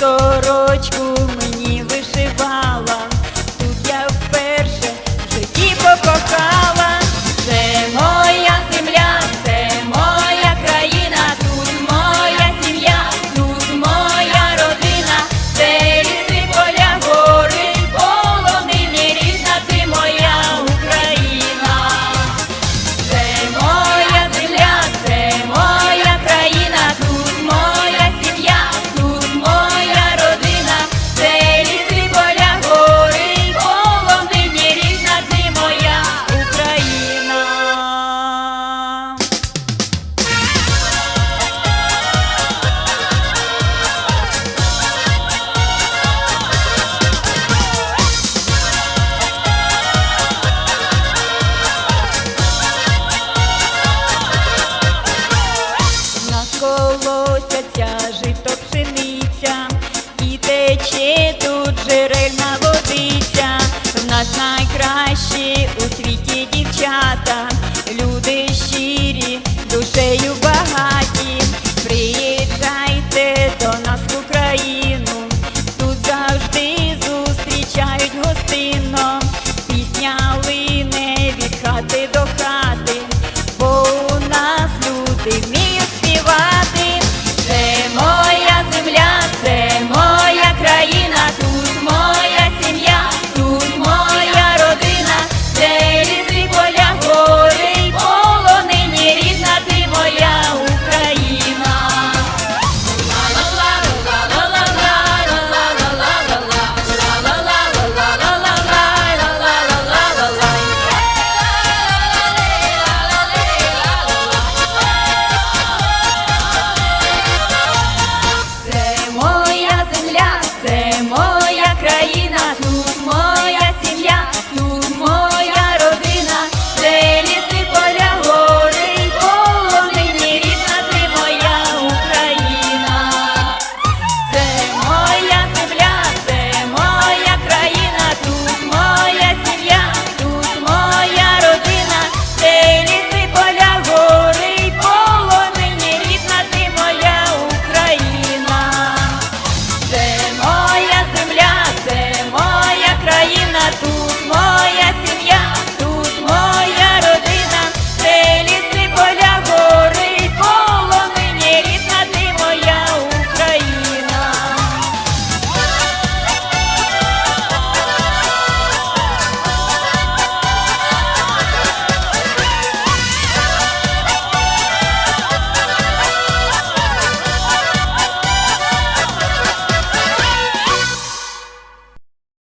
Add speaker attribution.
Speaker 1: сорочку мені найкращі у світі дівчата, люди щирі, душею багаті, приїжджайте до нас в Україну, тут завжди зустрічають гостинно.